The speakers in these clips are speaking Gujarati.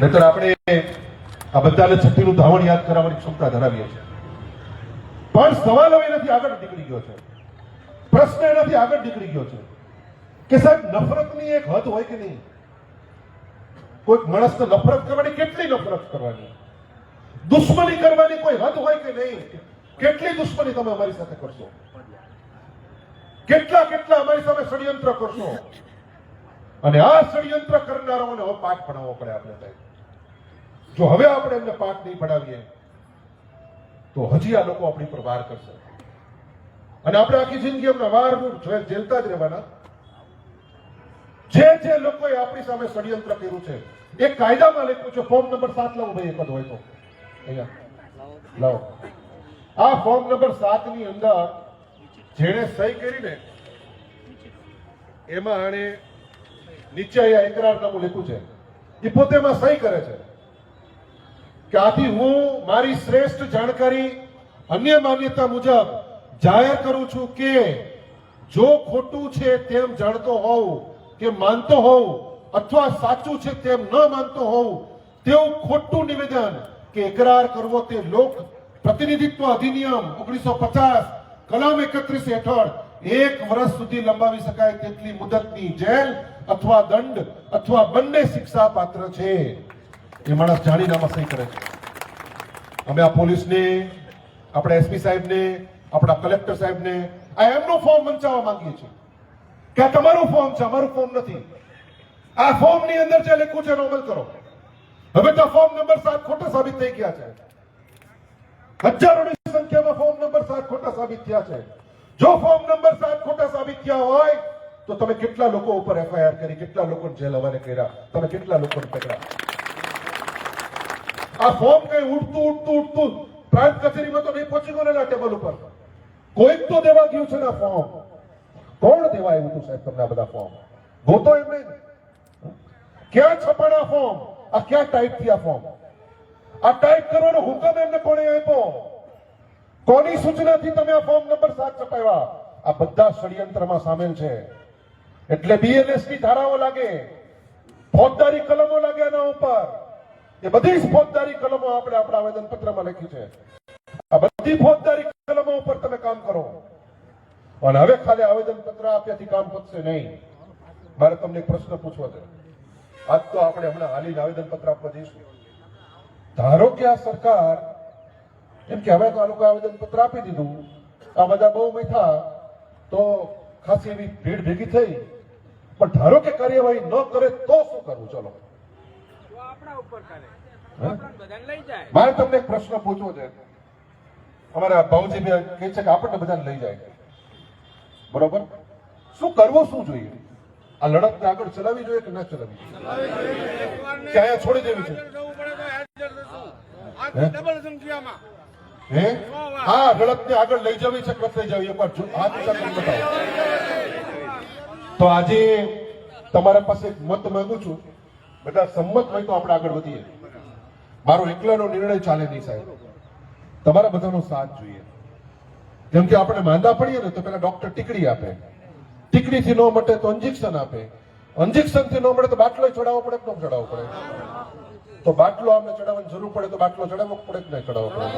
નહીતર આપણે આ બધાને છઠ્ઠીનું ધાવણ યાદ કરાવવાની ક્ષમતા ધરાવીએ છીએ. પણ સવાલો એનાથી આગળ નીકળી ગયો છે. પ્રશ્ન એનાથી આગળ નીકળી ગયો છે કે સાહેબ, નફરતની એક હદ હોય કે નહીં? કોઈક માણસને નફરત કરવાની કેટલી નફરત કરવાની? દુશ્મની કરવાની કોઈ હદ હોય કે નહીં? કેટલી દુશ્મની તમે અમારી સાથે કરશો? કેટલા કેટલા અમારી સામે ષડયંત્ર કરશો? અને આ ષડયંત્ર કરનારાઓને હવે પાઠ ભણાવવો પડે આપણે સાહેબ. જો હવે આપણે એમને પાઠ નહીં ભણાવીએ તો હજી આ લોકો આપણી પર વાર કરશે. અને આપણે આખી જિંદગી એમને વાર જેલતા જ રહેવાના. જે જે લોકોએ આપણી સામે ષડયંત્ર કર્યું છે, એ કાયદામાં લખ્યું છે. ફોર્મ નંબર સાત લાવો ભાઈ, એક હોય તો. અહીંયા. લાવો. આ ફોર્મ નંબર સાતની અંદર જેણે સહી કરીને એમાં આણે નીચે અહીંયા એકરારનામું લખ્યું છે. એ પોતે એમાં સહી કરે છે. કે આથી હું મારી શ્રેષ્ઠ જાણકારી અન્ય માન્યતા મુજબ જાહેર કરું છું કે જો ખોટું છે તેમ જાણતો હોઉં કે માનતો હોઉં અથવા સાચું છે તેમ ન માનતો હોઉં, તેવું ખોટું નિવેદન કે એકરાર કરવો તે લોક પ્રતિનિધિત્વ અધિનિયમ ઓગણીસો પચાસ કલમ એકત્રીસ હેઠળ એક વર્ષ સુધી લંબાવી શકાય તેટલી મુદતની જેલ અથવા દંડ અથવા બંને શિક્ષા પાત્ર છે. એ માણસ જાણીનામાં સહી કરે છે. અમે આ પોલીસને, આપણા એસપી સાહેબને, આપણા કલેક્ટર સાહેબને, આ એમનું ફોર્મ વંચાવવા માંગીએ છીએ. કે આ તમારું ફોર્મ છે, અમારું ફોર્મ નથી. આ ફોર્મની અંદર જે લખ્યું છે અમલ કરો. હવે તો ફોર્મ નંબર સાત ખોટા સાબિત થઈ ગયા છે. હજારોની સંખ્યામાં ફોર્મ નંબર સાત ખોટા સાબિત થયા છે. જો ફોર્મ નંબર સાત ખોટા સાબિત થયા હોય, તો તમે કેટલા લોકો ઉપર એફઆઈઆર કરી, કેટલા લોકોને જેલ હવાલે કર્યા, તમે કેટલા લોકોને પકડ્યા? આ ફોર્મ કઈ ઉડતું ઉડતું ઉડતું. પ્રાંત કચેરીમાં તો નહીં પહોંચી ગયો ને ટેબલ ઉપર. કોઈક તો દેવા ગયું છે ને ફોર્મ? કોણ દેવા આવ્યું હતું સાહેબ તમને આ બધા ફોર્મ? ગોતો એમને. ક્યાં છપાણા ફોર્મ? આ ક્યાં ટાઈપ થયા ફોર્મ? આ ટાઈપ કરવાનો હુકમ એમને કોણે આપ્યો? કોની સૂચનાથી તમે આ ફોર્મ નંબર સાત છપાવ્યા? આ બધા ષડયંત્રમાં સામેલ છે. એટલે બીએલએસની ધારાઓ લાગે. ફોજદારી કલમો લાગે એના ઉપર. એ બધી ફોજદારી કલમો આપણે આપણા આવેદન પત્રમાં લખી છે. આ બધી ફોજદારી કલમો ઉપર તમે કામ કરો. અને હવે ખાલી આવેદન પત્ર આપ્યાથી કામ પતશે નહીં. મારે તમને એક પ્રશ્ન પૂછવો છે. આજ તો આપણે હમણાં હાલીને આવેદન પત્ર આપવા જઈશું. ધારો કે આ સરકાર, એમ કે હવે તો આ લોકો આવેદન પત્ર આપી દીધું. આ બધા બહુ મીઠા, તો ખાસી એવી ભીડ ભેગી થઈ. પણ ધારો કે કાર્યવાહી ન કરે તો શું કરવું? ચલો. મારે તમને એક પ્રશ્ન પૂછવો છે. અમારા ભાવજી કહે છે કે આપણને બધાને લઈ જાય. બરોબર? શું કરવું શું જોઈએ? આ લડતને આગળ ચલાવવી જોઈએ કે ના ચલાવી જોઈએ? કે અહીંયા છોડી દેવી છે? હા? લડત ને આગળ લઈ જવી છે કે લઈ જવી એકવાર હાથ ઊંચા બતાવો. તો આજે તમારા પાસે એક મત માંગુ છું. બધા સંમત હોય તો આપણે આગળ વધીએ. મારો એકલાનો નિર્ણય ચાલે નહીં સાહેબ. તમારા બધાનો સાથ જોઈએ. જેમ કે આપણે માંદા પડીએ ને તો પેલા ડોક્ટર ટીકડી આપે. ટીકડીથી ન મટે તો ઇન્જેક્શન આપે. ઇન્જેક્શનથી ન મળે તો બાટલો ચડાવવો પડે કે ન ચડાવવો પડે? તો બાટલો આપણે ચડાવવાની જરૂર પડે તો બાટલો ચડાવવો પડે કે નહીં ચડાવવો પડે?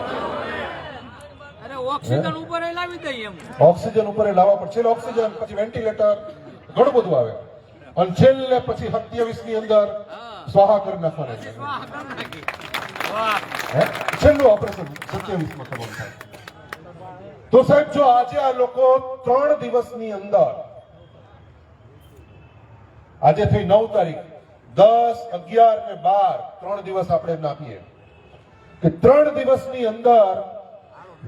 ઓક્સિજન ઉપર લાવી દઈએ ઓક્સિજન ઉપર એ લાવવા પડશે ઓક્સિજન પછી વેન્ટિલેટર ઘણું બધું આવે. અને છેલ્લે પછી સત્યાવીસની અંદર સ્વાહા કરી નાખવાના છે? છેલ્લું ઓપરેશન સત્યાવીસમાં ખબર થાય. તો સાહેબ જો આજે આ લોકો ત્રણ દિવસની અંદર આજે થઈ નવ તારીખ દસ અગિયાર ને બાર ત્રણ દિવસ આપણે નાખીએ આપીએ. કે ત્રણ દિવસની અંદર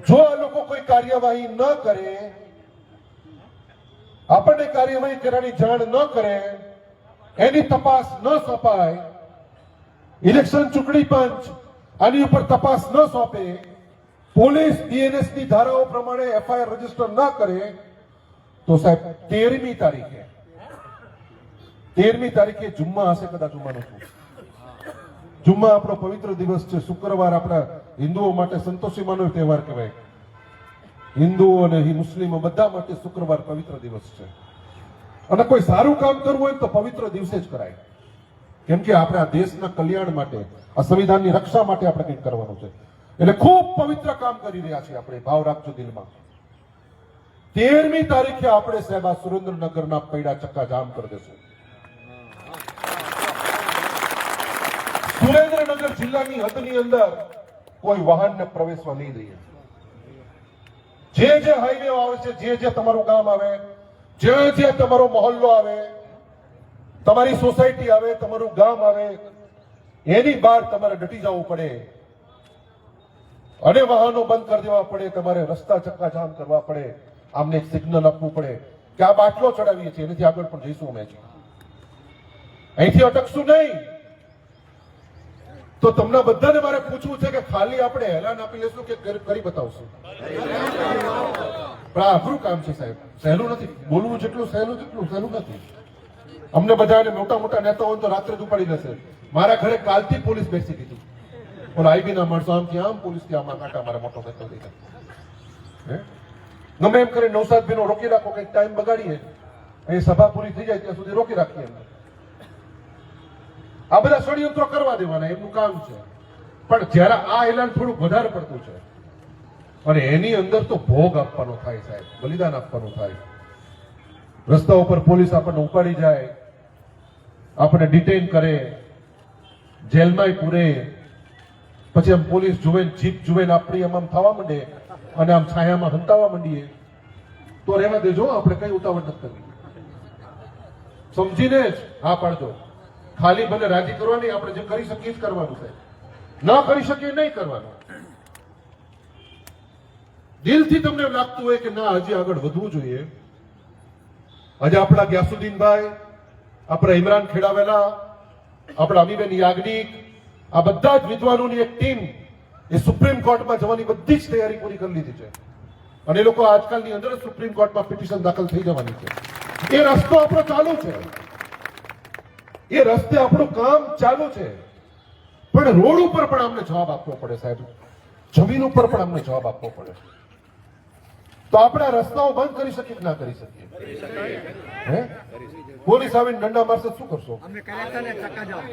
જો આ લોકો કોઈ કાર્યવાહી ન કરે આપણને કાર્યવાહી કરવાની જાણ ન કરે, એની તપાસ ન સોંપાય, ઇલેક્શન ચૂંટણી પંચ આની ઉપર તપાસ ન સોંપે, પોલીસ બીએનએસની ધારાઓ પ્રમાણે એફઆઈઆર રજિસ્ટર ન કરે, તો સાહેબ તેરમી તારીખે તેરમી તારીખે જુમ્મા હશે કદાચ જુમ્માનો છું જુમ્મા આપણો પવિત્ર દિવસ છે, શુક્રવાર આપણા હિન્દુઓ માટે સંતોષીમાનો તહેવાર કહેવાય. હિન્દુઓ અને મુસ્લિમો બધા માટે શુક્રવાર પવિત્ર દિવસ છે. અને કોઈ સારું કામ કરવું હોય તો પવિત્ર દિવસે જ કરાય. કેમ કે આપણે આ દેશના કલ્યાણ માટે, આ સંવિધાનની રક્ષા માટે આપણે કંઈક કરવાનું છે. એટલે ખૂબ પવિત્ર કામ કરી રહ્યા છીએ આપણે, ભાવ રાખજો દિલમાં. તેરમી તારીખે આપણે સાહેબ આ સુરેન્દ્રનગરના પૈડા ચક્કા જામ કરી દેશું. સુરેન્દ્રનગર જિલ્લાની હદની અંદર કોઈ વાહનને પ્રવેશવા નહીં દઈએ. જે જે હાઈવે આવે છે, જે જે તમારું ગામ આવે, જે જે તમારો મહોલ્લો આવે, તમારી સોસાયટી આવે, તમારું ગામ આવે, એની બહાર તમારે ડટી જવું પડે. અને વાહનો બંધ કરી દેવા પડે, તમારે રસ્તા ચક્કા જામ કરવા પડે, આમને સિગ્નલ આપવું પડે કે આ બાટલો ચડાવીએ છીએ, એનાથી આગળ પણ જઈશું અમે. અહીંથી અટકશું નહીં. તો તમને બધાને મારે પૂછવું છે કે ખાલી આપણે એલાન આપી લેશું કે કરી- બતાવશું? પણ આ અઘરું કામ છે સાહેબ. સહેલું નથી. બોલવું જેટલું સહેલું તેટલું સહેલું નથી. અમને બધાને મોટા મોટા નેતાઓ તો રાત્રે જ ઉપાડી લેશે. મારા ઘરે કાલથી પોલીસ બેસી દીધી પણ આઈબી ના માણસો આમથી આમ, પોલીસથી આમાં કાંટા મારા મોટો થઈ હે? ગમે એમ કરી નવસાદ રોકી રાખો, કંઈક ટાઈમ બગાડીએ. અહીં સભા પૂરી થઈ જાય ત્યાં સુધી રોકી રાખીએ આ બધા ષડયંત્રો કરવા દેવાના, એમનું કામ છે. પણ જ્યારે આ એલાન થોડું વધારે પડતું છે, અને એની અંદર તો ભોગ આપવાનો થાય સાહેબ, બલિદાન આપવાનું થાય. રસ્તા ઉપર પોલીસ આપણને ઉપાડી જાય, આપણને ડિટેન કરે જેલમાં પૂરે, પછી આમ પોલીસ જુએ જીપ જુએ આપણી આમ આમ થવા માંડે, અને આમ છાયામાં હંતાવા માંડીએ, તો રહેવા દેજો, આપણે કઈ ઉતાવળ નથી કરવી. સમજીને જ હા પાડજો. ખાલી ભલે રાજી કરવાની, આપણે જે કરી શકીએ જ કરવાનું છે. ન કરી શકીએ, નહીં કરવાનું. દિલથી તમને લાગતું હોય કે ના, હજી આગળ વધવું જોઈએ. આજે આપણા ગ્યાસુદ્દીનભાઈ, આપણા ઇમરાન ખેડાવેલા, આપણા અમીબેન યાજ્ઞિક, આ બધા જ વિદ્વાનોની એક ટીમ એ સુપ્રીમ કોર્ટમાં જવાની બધી જ તૈયારી પૂરી કરી લીધી છે. અને એ લોકો આજકાલની અંદર સુપ્રીમ કોર્ટમાં પિટિશન દાખલ થઈ જવાની છે. એ રસ્તો આપણો ચાલુ છે. એ રસ્તે આપણું કામ ચાલુ છે. પણ રોડ ઉપર પણ અમને જવાબ આપવો પડે સાહેબ. જમીન ઉપર પણ અમને જવાબ આપવો પડે. તો આપણે આ રસ્તાઓ બંધ કરી શકીએ કે ના કરી શકીએ? હે? પોલીસ આવીને દંડા મારશે શું કરશો?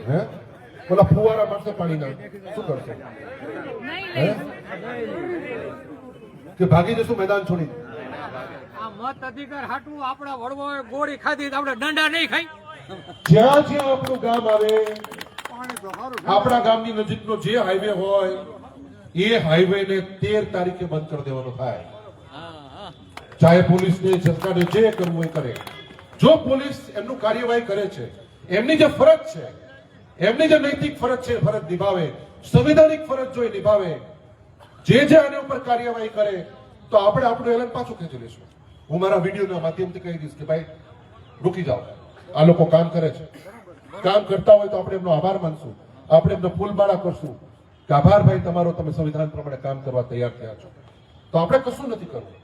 હે? ઓલા ફુવારા મારશે પાણીના શું કરશો? હે? કે ભાગી જશું મેદાન છોડી આ મત અધિકાર હાટું આપણા વડવાઓએ ગોળી ખાધી આપણે દંડા નહીં ખાઈ. જ્યાં જ્યાં આપણું ગામ આવે આપણા ગામની નજીકનો જે હાઈવે હોય એ હાઈવે ને તેર તારીખે બંધ કરી દેવાનો થાય. ચાહે પોલીસને સરકારે જે કરવું હોય કરે. જો પોલીસ એમનું કાર્યવાહી કરે છે એમની જે ફરજ છે એમની જે નૈતિક ફરજ છે ફરજ નિભાવે સંવિધાનિક ફરજ જો એ નિભાવે જે જે આને ઉપર કાર્યવાહી કરે તો આપણે આપણું એલન પાછું ખેંચી લઈશું. હું મારા વિડીયોના માધ્યમથી કહી દઈશ કે ભાઈ રૂકી જાઓ. આ લોકો કામ કરે છે. કામ કરતા હોય તો આપણે એમનો આભાર માનશું. આપણે એમનો ફૂલમાળા કરશું કે આભાર ભાઈ, તમારો તમે સંવિધાન પ્રમાણે કામ કરવા તૈયાર થયા છો. તો આપણે કશું નથી કરવું.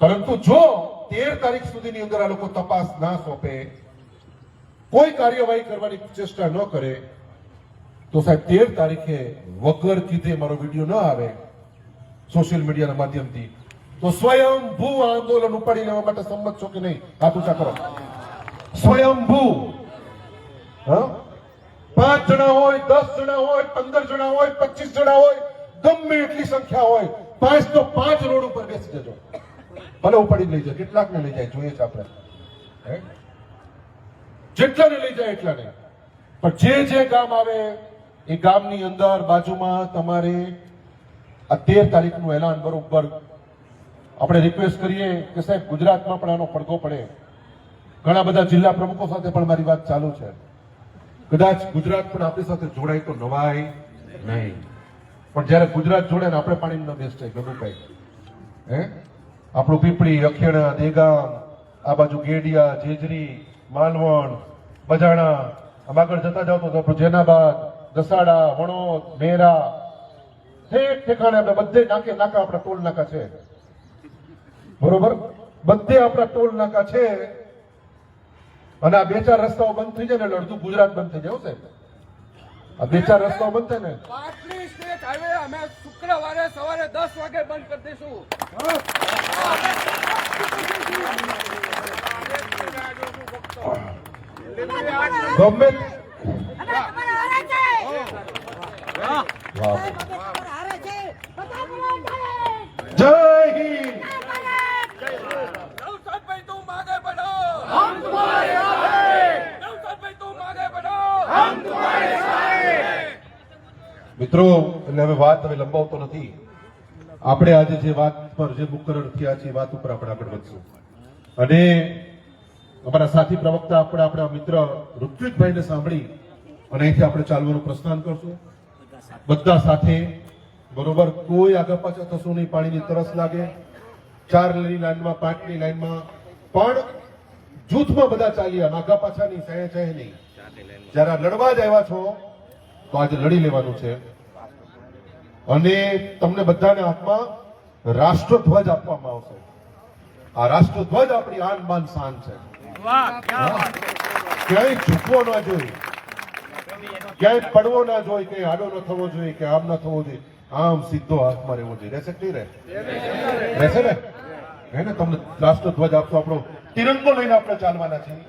પરંતુ જો તેર તારીખ સુધીની અંદર આ લોકો તપાસ ના સોંપે, કોઈ કાર્યવાહી કરવાની ચેષ્ટા ન કરે, તો સાહેબ તેર તારીખે વગર કીધે મારો વીડિયો ન આવે સોશિયલ મીડિયાના માધ્યમથી. તો સ્વયંભૂ આંદોલન ઉપાડી લેવા માટે સંમત છો કે નહીં? આ પૂછા કરો. સ્વયંભૂ. હા? પાંચ જણા હોય દસ જણા હોય પંદર જણા હોય પચીસ જણા હોય ગમે એટલી સંખ્યા હોય પાંચ તો પાંચ રોડ ઉપર બેસી જજો. ભલે ઉપાડી લઈ જાય કેટલાક ને લઈ જાય જોઈએ છે આપણે? જેટલાને લઈ જાય એટલાને. પણ જે જે ગામ આવે એ ગામની અંદર બાજુમાં તમારે આ તેર તારીખનું એલાન બરોબર. આપણે રિક્વેસ્ટ કરીએ કે સાહેબ ગુજરાતમાં પણ આનો પડઘો પડે. ઘણા બધા જિલ્લા પ્રમુખો સાથે પણ મારી વાત ચાલુ છે. કદાચ ગુજરાત પણ આપણી સાથે જોડાય તો નવાય નહીં. પણ જ્યારે ગુજરાત જોડે ને આપણે પાણી ન બેસ થાય ગમે કઈ હે? આપણું પીપળી, અખેડા, દેગામ, આ બાજુ ગેડિયા, જેજરી, માલવણ, બજાણા, આમ આગળ જતા જાવ તો આપણું જેનાબાદ, દસાડા, વણોદ, મેરા ઠેક ઠેકાણે આપણે બધે નાકે નાકા આપણા ટોલ નાકા છે. બરોબર? બધે આપણા ટોલ નાકા છે. અને આ બે ચાર રસ્તાઓ બંધ થઈ જાય ને એટલે અડધું ગુજરાત બંધ થઈ જાય હો સાહેબ? આ બે ચાર રસ્તાઓ બંધ થાય ને પાટલી સ્ટેટ હાઈવે અમે શુક્રવારે સવારે દસ વાગે બંધ કરી દઈશું. ગમે વાહ વાહ જય હિન્દ. મિત્રો, એટલે હવે વાત હવે લંબાવતો નથી. આપણે આજે જે વાત પર જે મુકરર થયા છે, એ વાત ઉપર આપણે આગળ વધશું. અને અમારા સાથી પ્રવક્તા આપણે આપણા મિત્ર ઋત્વિકભાઈને સાંભળી અને અહીંથી આપણે ચાલવાનું પ્રસ્થાન કરશું. બધા સાથે બરોબર, કોઈ આગળ પાછળ થશું નહીં, પાણીની તરસ લાગે. ચારની લાઈનમાં, પાંચની લાઈનમાં, પણ જૂથમાં બધા ચાલ્યા આગા પાછાની સહે સહે નહીં. જરા લડવા જ આવ્યા છો તો આજે લડી લેવાનું છે. અને તમને બધાને હાથમાં રાષ્ટ્રધ્વજ આપવામાં આવશે. આ રાષ્ટ્રધ્વજ આપણી આન બાન શાન છે. ક્યાંય ઝૂકવો ના જોઈએ. ક્યાંય પડવો ના જોઈએ કે આડો ન થવો જોઈએ કે આમ ન થવો જોઈએ. આમ સીધો હાથમાં રહેવો જોઈએ. રહેશે નહીં રહે? રહેશે ને? હે ને? તમને રાષ્ટ્રધ્વજ આપતો આપણો તિરંગો લઈને આપણે ચાલવાના છીએ.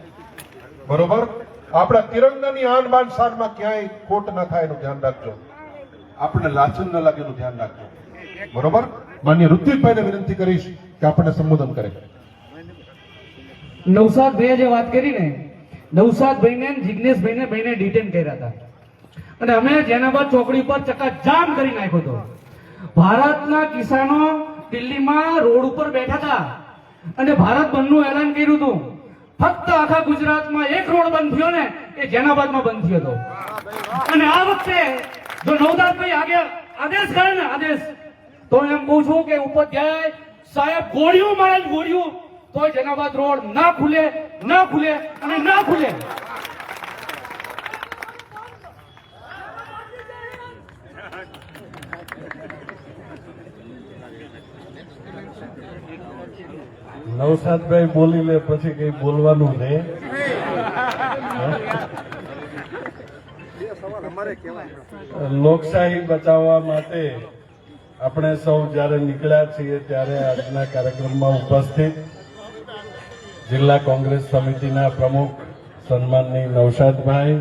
બરોબર? આપણા તિરંગાની આન બાન શાનમાં ક્યાંય ખોટ ના થાય એનું ધ્યાન રાખજો. આપણને લાચન ન લાગે એનું ધ્યાન રાખજો. બરોબર? માન્ય ઋત્વિકભાઈને વિનંતી કરીશ કે આપણને સંબોધન કરે. નવસાદ ભાઈએ જે વાત કરી ને, નવસાદભાઈને જિજ્ઞેશભાઈને ભાઈને ડિટેન કર્યા હતા. અને અમે જેનાબાદ ચોકડી પર ચક્કાજામ કરી નાખ્યો હતો. ભારતના કિસાનો દિલ્હીમાં રોડ ઉપર બેઠા હતા. અને ભારત બંધનું એલાન કર્યું હતું. ફક્ત આખા ગુજરાતમાં એક રોડ બંધ થયો ને, એ જેનાબાદમાં બંધ થયો હતો અને આ વખતે જો નવદાસભાઈ આગે આદેશ કરે ને આદેશ, તો એમ કહું છું કે ઉપાધ્યાય સાહેબ ગોળીઓ મારે ગોળીઓ તો જેનાબાદ રોડ ના ખુલે ના ખુલે અને ના ખુલે. નવસાદભાઈ બોલી લે પછી કઈ બોલવાનું રે લોકશાહી બચાવવા માટે આપણે સૌ જ્યારે નીકળ્યા છીએ ત્યારે આજના કાર્યક્રમમાં ઉપસ્થિત જિલ્લા કોંગ્રેસ સમિતિના પ્રમુખ સન્માનની નવશાદભાઈ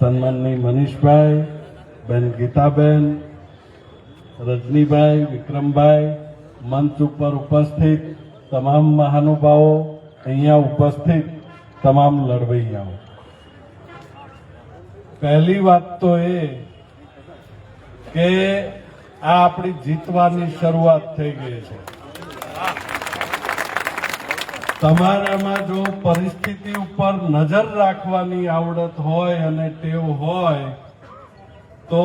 સન્માનની મનીષભાઈ બેન ગીતાબેન રજનીભાઈ વિક્રમભાઈ મંચ ઉપર ઉપસ્થિત તમામ મહાનુભાવો અહીંયા ઉપસ્થિત તમામ લડવૈયાઓ. પહેલી વાત તો એ કે આ આપણી જીતવાની શરૂઆત થઈ ગઈ છે. તમારામાં જો પરિસ્થિતિ ઉપર નજર રાખવાની આવડત હોય અને ટેવ હોય, તો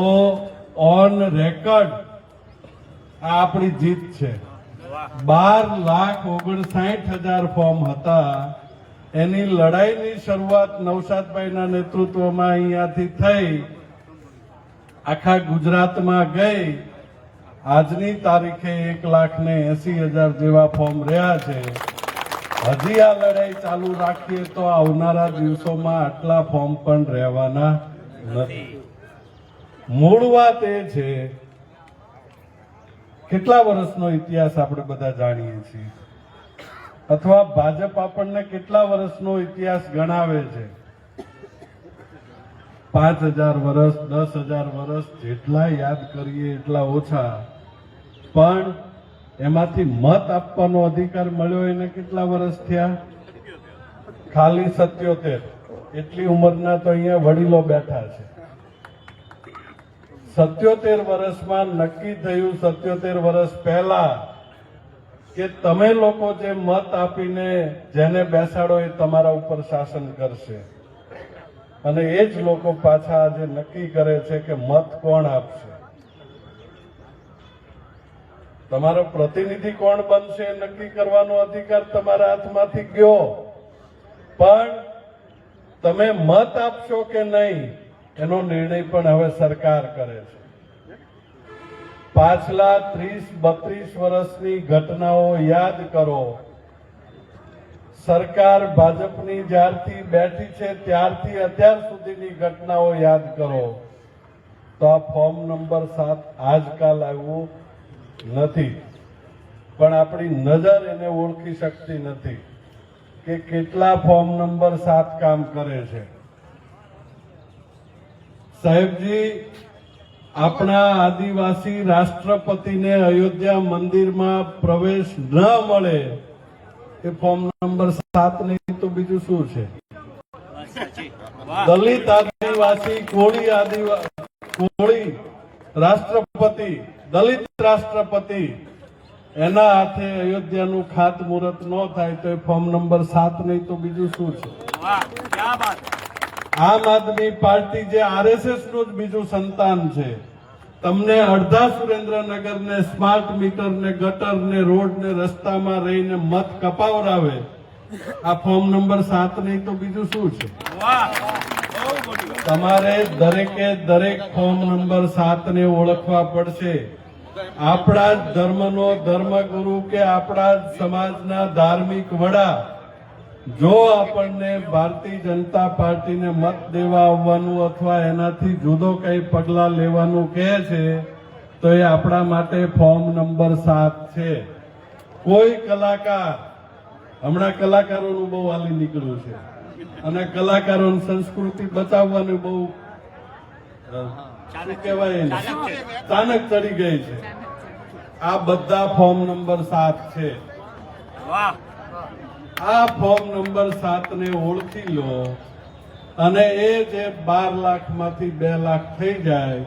ઓન રેકર્ડ આપણી જીત છે. બાર લાખ ઓગણસાઠ હજાર ફોર્મ હતા. એની લડાઈની શરૂઆત નવસાદભાઈના નેતૃત્વમાં અહીંયાથી થઈ. આખા ગુજરાતમાં ગઈ. આજની તારીખે એક લાખ ને એસી હજાર જેવા ફોર્મ રહ્યા છે. હજી આ લડાઈ ચાલુ રાખીએ તો આવનારા દિવસોમાં આટલા ફોર્મ પણ રહેવાના નથી. મૂળ વાત એ છે કેટલા વર્ષનો ઇતિહાસ આપણે બધા જાણીએ છીએ? અથવા ભાજપ આપણને કેટલા વર્ષનો ઇતિહાસ ગણાવે છે? પાંચ હજાર વર્ષ, દસ હજાર વર્ષ, જેટલા યાદ કરીએ એટલા ઓછા. પણ એમાંથી મત આપવાનો અધિકાર મળ્યો એને કેટલા વર્ષ થયા? ખાલી સત્યોતેર. એટલી ઉંમરના તો અહીંયા વડીલો બેઠા છે. સત્યોતેર વર્ષમાં નક્કી થયું સત્યોતેર વર્ષ પહેલા કે તમે લોકો જે મત આપીને જેને બેસાડો એ તમારા ઉપર શાસન કરશે. અને એ જ લોકો પાછા આજે નક્કી કરે છે કે મત કોણ આપશે. તમારો પ્રતિનિધિ કોણ બનશે નક્કી કરવાનો અધિકાર તમારા હાથમાંથી ગયો. પણ તમે મત આપશો કે નહીં એનો નિર્ણય પણ હવે સરકાર કરે છે. પાછલા ત્રીસ, બત્રીસ વર્ષની ઘટનાઓ યાદ કરો. સરકાર ભાજપની જ્યારથી બેઠી છે, ત્યારથી અત્યાર સુધીની ઘટનાઓ યાદ કરો. તો આ ફોર્મ નંબર સાત આજકાલ આવ્યું નથી. પણ આપણી નજર એને ઓળખી શકતી નથી કે કેટલા ફોર્મ નંબર સાત કામ કરે છે. સાહેબજી, આપણા આદિવાસી રાષ્ટ્રપતિને અયોધ્યા મંદિરમાં પ્રવેશ ન મળે એ ફોર્મ નંબર સાત નહીં તો બીજું શું છે? દલિત આદિવાસી, કોળી આદિવાસી કોળી રાષ્ટ્રપતિ, દલિત રાષ્ટ્રપતિ, એના હાથે અયોધ્યાનું ખાતમુહૂર્ત ન થાય તો એ ફોર્મ નંબર સાત નહીં તો બીજું શું છે? આમ આદમી પાર્ટી જે આરએસએસનું જ બીજું સંતાન છે. તમને અડધા સુરેન્દ્રનગર ને સ્માર્ટ મીટર ને ગટર ને રોડ ને રસ્તામાં રહીને મત કપાવરાવે, આ ફોર્મ નંબર સાત નહીં તો બીજું શું છે? તમારે દરેકે દરેક ફોર્મ નંબર સાત ને ઓળખવા પડશે. આપણા ધર્મનો ધર્મગુરુ કે આપણા સમાજના ધાર્મિક વડા જો આપણને ભારતીય જનતા પાર્ટીને મત દેવા આવવાનું અથવા એનાથી જુદો કઈ પગલા લેવાનું કહે છે તો એ આપણા માટે ફોર્મ નંબર સાત છે. કોઈ કલાકાર હમણાં કલાકારોનું બહુ હાલી નીકળ્યું છે. અને કલાકારોની સંસ્કૃતિ બચાવવાનું બહુ શું કહેવાય? તાનક ચડી ગઈ છે. આ બધા ફોર્મ નંબર સાત છે. આ ફોર્મ નંબર સાત ને ઓળખી લો. અને એ જે બાર લાખમાંથી બે લાખ થઈ જાય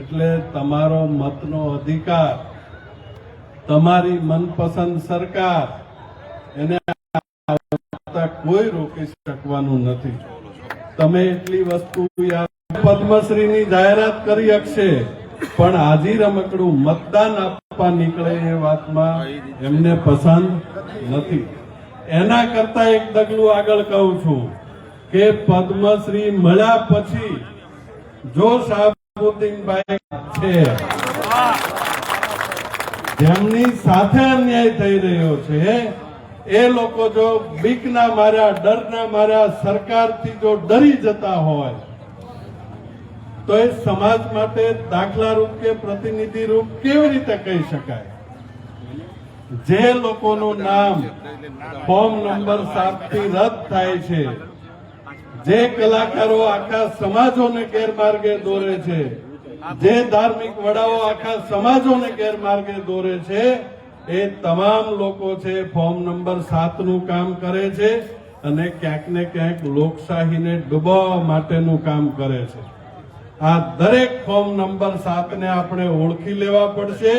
એટલે તમારો મતનો અધિકાર તમારી મનપસંદ સરકાર એને કોઈ રોકી શકવાનું નથી. તમે એટલી વસ્તુ યાદ પદ્મશ્રીની જાહેરાત કરી શકશે પણ હાજી રમકડું મતદાન આપવા નીકળે એ વાતમાં એમને પસંદ નથી. એના કરતા એક ડગલું આગળ કહું છું કે પદ્મશ્રી મળ્યા પછી જો શાહબુદ્દીનભાઈ છે, જેમની સાથે અન્યાય થઈ રહ્યો છે, એ લોકો જો બીકના માર્યા, ડરના માર્યા, સરકારથી જો ડરી જતા હોય, તો એ સમાજ માટે દાખલા રૂપ કે પ્રતિનિધિ રૂપ કેવી રીતે કહી શકાય? જે લોકોનું નામ ફોર્મ નંબર સાતથી રદ થાય છે, જે કલાકારો આખા સમાજોને ગેરમાર્ગે દોરે છે, જે ધાર્મિક વડાઓ આખા સમાજોને ગેરમાર્ગે દોરે છે, એ તમામ લોકો છે, ફોર્મ નંબર સાતનું કામ કરે છે અને ક્યાંક ને ક્યાંક લોકશાહીને ડૂબાવવા માટેનું કામ કરે છે. આ દરેક ફોર્મ નંબર સાત ને આપણે ઓળખી લેવા પડશે.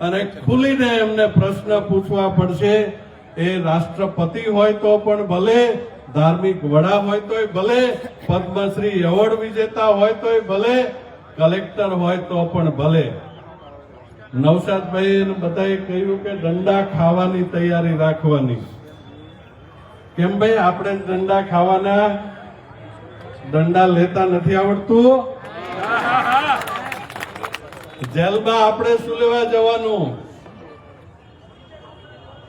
અને ખુલીને એમને પ્રશ્ન પૂછવા પડશે એ રાષ્ટ્રપતિ હોય તો પણ ભલે ધાર્મિક વડા હોય તોય ભલે પદ્મશ્રી એવોર્ડ વિજેતા હોય તોય ભલે કલેક્ટર હોય તો પણ ભલે. નવસાદભાઈ બધાએ કહ્યું કે દંડા ખાવાની તૈયારી રાખવાની. કેમ ભાઈ આપણે દંડા ખાવાના? દંડા લેતા નથી આવડતું? જેલમાં આપણે શું લેવા જવાનું?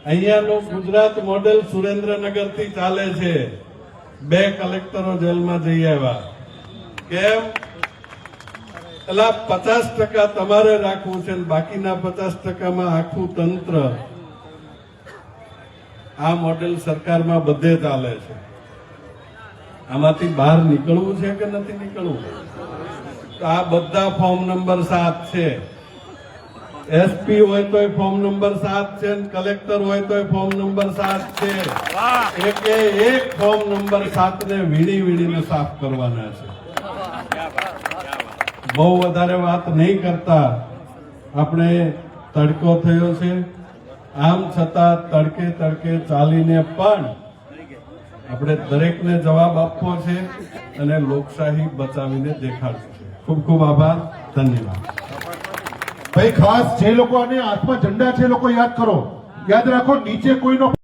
અહીંયાનું ગુજરાત મોડેલ સુરેન્દ્રનગરથી ચાલે છે. બે કલેક્ટરો જેલમાં જઈ આવ્યા. કેમ? એટલે પચાસ ટકા તમારે રાખવું છે બાકીના પચાસ ટકામાં આખું તંત્ર આ મોડેલ સરકારમાં બધે ચાલે છે. આમાંથી બહાર નીકળવું છે કે નથી નીકળવું? આ બધા ફોર્મ નંબર સાત છે. એસપી હોય તોય ફોર્મ નંબર સાત છે કલેક્ટર હોય તોય ફોર્મ નંબર સાત છે. એટલે એક ફોર્મ નંબર સાત ને વીણી વીણીને સાફ કરવાના છે. બહુ વધારે વાત નહીં કરતા. આપણે તડકો થયો છે. આમ છતાં તડકે તડકે ચાલીને પણ આપણે દરેકને જવાબ આપવો છે અને લોકશાહી બચાવીને દેખાડવું છે ખૂબ ખૂબ આભાર. ધન્યવાદ. ભાઈ, ખાસ જે લોકો આને હાથમાં ઝંડા છે લોકો યાદ કરો. યાદ રાખો, નીચે કોઈનો